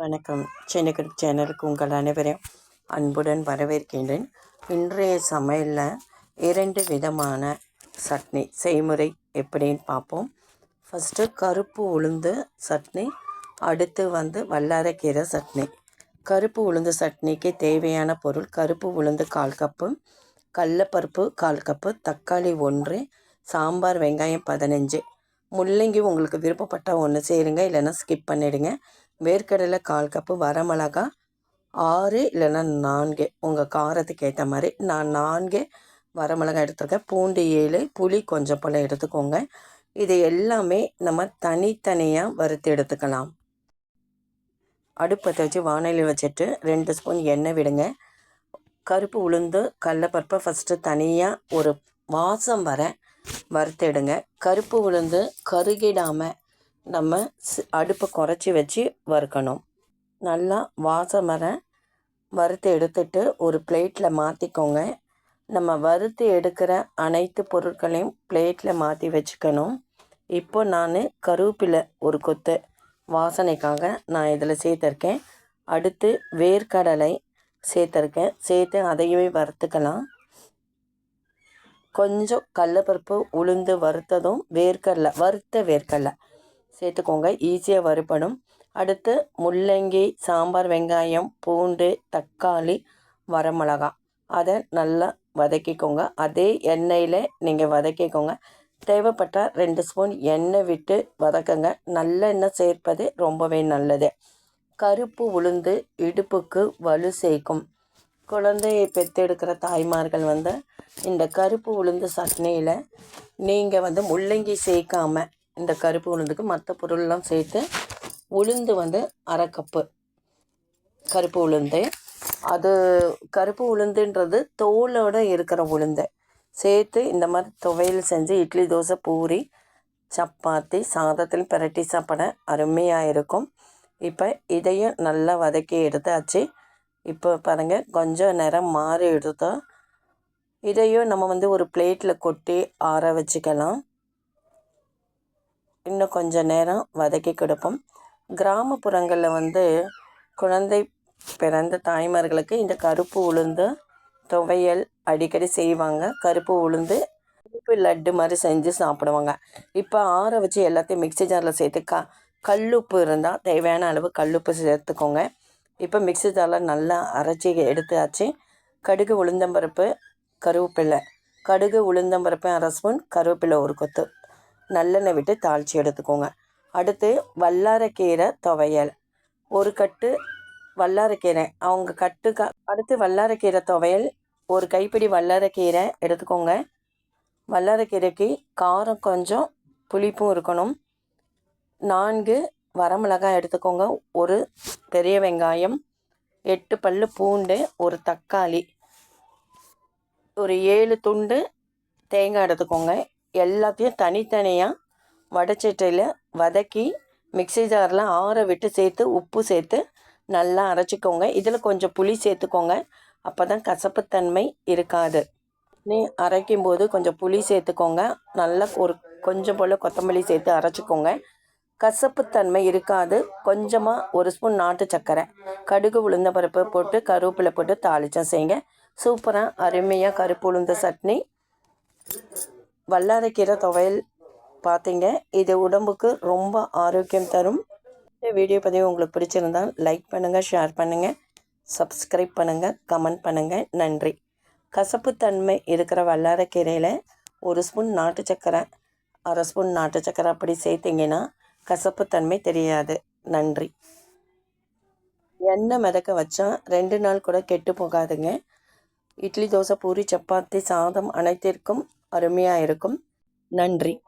வணக்கம். சென்னைக்குடி சேனலுக்கு உங்கள் அனைவரையும் அன்புடன் வரவேற்கின்றேன். இன்றைய சமையலில் இரண்டு விதமான சட்னி. செய்முறை எப்படின்னு பார்ப்போம். ஃபஸ்ட்டு கருப்பு உளுந்து சட்னி அடுத்து வந்து வல்லாரக்கீரை சட்னி. கருப்பு உளுந்து சட்னிக்கு தேவையான பொருள் கருப்பு உளுந்து கால் கப்பு கடலப்பருப்பு கால் கப்பு தக்காளி ஒன்று சாம்பார் வெங்காயம் பதினஞ்சு. முள்ளங்கி உங்களுக்கு விருப்பப்பட்டால் ஒன்று சேருங்க இல்லைன்னா ஸ்கிப் பண்ணிவிடுங்க வேர்க்கடலை கால் கப்பு வரமிளகா ஆறு இல்லைன்னா நான்கு. உங்கள் காரத்துக்கு ஏற்ற மாதிரி நான் நான்கு வரமிளகா எடுத்துருக்கேன். பூண்டு ஏழு புளி கொஞ்சம் போல் எடுத்துக்கோங்க. இது எல்லாமே நம்ம தனித்தனியாக வறுத்து எடுத்துக்கலாம். அடுப்பத்தை வச்சு வானிலை வச்சுட்டு ரெண்டு ஸ்பூன் எண்ணெய் விடுங்க. கருப்பு உளுந்து கடலப்பருப்பை ஃபஸ்ட்டு தனியாக ஒரு வாசம் வர வறுத்து எடுங்க. கருப்பு உளுந்து கருகிடாமல் நம்ம அடுப்பை குறைச்சி வச்சு வறுக்கணும். நல்லா வாசம் வர வறுத்து எடுத்துட்டு ஒரு பிளேட்டில் மாற்றிக்கோங்க நம்ம வறுத்து எடுக்கிற அனைத்து பொருட்களையும் பிளேட்டில் மாற்றி வச்சுக்கணும். இப்போ நான் கருவேப்பிலை ஒரு கொத்து வாசனைக்காக நான் இதில் சேர்த்துருக்கேன். அடுத்து வேர்க்கடலை சேர்த்துருக்கேன். சேர்த்து அதையுமே வறுத்துக்கலாம். கொஞ்சம் கடலப்பருப்பு உளுந்து வறுத்ததும் வேர்க்கடலை வறுத்த வேர்க்கடலை. சேர்த்துக்கோங்க. ஈஸியாக வறுபடும். அடுத்து முள்ளங்கி சாம்பார் வெங்காயம் பூண்டு தக்காளி வரமிளகா. அதை நல்லா வதக்கிக்கோங்க. அதே எண்ணெயில் நீங்கள் வதக்கிக்கோங்க. தேவைப்பட்டால் ரெண்டு ஸ்பூன் எண்ணெய் விட்டு வதக்குங்க. நல்லெண்ணெய் சேர்ப்பது ரொம்பவே நல்லது. கருப்பு உளுந்து இடுப்புக்கு வலு சேர்க்கும். குழந்தையை பெற்றெடுக்கிற தாய்மார்கள் வந்து இந்த கருப்பு உளுந்து சட்னியில் நீங்கள் வந்து முள்ளங்கி சேர்க்காமல் இந்த கருப்பு உளுந்துக்கு மற்ற பொருள்லாம் சேர்த்து உளுந்து வந்து அரை கப்பு கருப்பு உளுந்து. அது கருப்பு உளுந்துன்றது தோலோடு இருக்கிற உளுந்து. சேர்த்து இந்த மாதிரி துவையல் செஞ்சு இட்லி தோசை பூரி சப்பாத்தி சாதத்தில் பிரட்டி சாப்பிட அருமையாக இருக்கும். இப்போ இதையும் நல்லா வதக்கி எடுத்தாச்சு. இப்போ பாருங்கள் கொஞ்சம் நேரம் மாறி எடுத்தோம் இதையும் நம்ம வந்து ஒரு பிளேட்டில் கொட்டி ஆற வச்சுக்கலாம். இன்னும் கொஞ்சம் நேரம் வதக்கி கொடுப்போம். கிராமப்புறங்களில் வந்து குழந்தை பிறந்த தாய்மார்களுக்கு இந்த கருப்பு உளுந்து துவையல் அடிக்கடி செய்வாங்க. கருப்பு உளுந்து கருப்பு லட்டு மாதிரி செஞ்சு சாப்பிடுவாங்க. இப்போ ஆற வச்சு எல்லாத்தையும் மிக்சி ஜாரில் சேர்த்து க கல்லுப்பு இருந்தால் தேவையான அளவு கல்லுப்பு சேர்த்துக்கோங்க. இப்போ மிக்சி ஜாரில் நல்லா அரைச்சி எடுத்தாச்சு. கடுகு உளுந்தம்பருப்பு கருவேப்பிலை. கடுகு உளுந்தம்பருப்பு அரை ஸ்பூன் கருவேப்பிலை ஒரு கொத்து. நல்லெண்ணெய் விட்டு தாளித்து எடுத்துக்கோங்க. அடுத்து வல்லாரக்கீரை துவையல். ஒரு கட்டு வல்லாரக்கீரை. அவங்க கட்டு க அடுத்து வல்லாரக்கீரை துவையல். ஒரு கைப்பிடி வல்லாரக்கீரை எடுத்துக்கோங்க. வல்லாரக்கீரைக்கு காரம் கொஞ்சம் புளிப்பும் இருக்கணும். நான்கு வரமிளகாய் எடுத்துக்கோங்க. ஒரு பெரிய வெங்காயம். எட்டு பல் பூண்டு. ஒரு தக்காளி. ஒரு ஏழு துண்டு தேங்காய் எடுத்துக்கோங்க. எல்லாத்தையும் தனித்தனியாக வடச்சட்டியில் வதக்கி மிக்சி ஜாரில் ஆற விட்டு சேர்த்து உப்பு சேர்த்து நல்லா அரைச்சிக்கோங்க. இதில் கொஞ்சம் புளி சேர்த்துக்கோங்க. அப்போ தான் கசப்புத்தன்மை இருக்காது. நீ அரைக்கும் போது கொஞ்சம் புளி சேர்த்துக்கோங்க. நல்லா ஒரு கொஞ்சம் போல் கொத்தமல்லி சேர்த்து அரைச்சிக்கோங்க. கசப்புத்தன்மை இருக்காது. கொஞ்சமாக ஒரு ஸ்பூன் நாட்டு சர்க்கரை கடுகு உளுந்த பருப்பு போட்டு கருவேப்பிலை போட்டு தாளிச்சம் செய்யுங்க. சூப்பராக அருமையாக கருப்பு உளுந்த சட்னி. வல்லாரக்கீரை துவையல் பார்த்தீங்க. இது உடம்புக்கு ரொம்ப ஆரோக்கியம் தரும். இந்த வீடியோ பதிவு உங்களுக்கு பிடிச்சிருந்தால் லைக் பண்ணுங்கள் ஷேர் பண்ணுங்கள் சப்ஸ்கிரைப் பண்ணுங்கள் கமெண்ட் பண்ணுங்கள் நன்றி. கசப்புத்தன்மை இருக்கிற வல்லாரக்கீரையில் ஒரு ஸ்பூன் நாட்டு சக்கரை அரை ஸ்பூன் நாட்டு சக்கரை அப்படி சேர்த்திங்கன்னா கசப்புத்தன்மை தெரியாது. நன்றி. எண்ணெய் மிதக்க வச்சா ரெண்டு நாள் கூட கெட்டு போகாதுங்க. இட்லி தோசை பூரி சப்பாத்தி சாதம் அனைத்திற்கும் அருமையாக இருக்கும். நன்றி.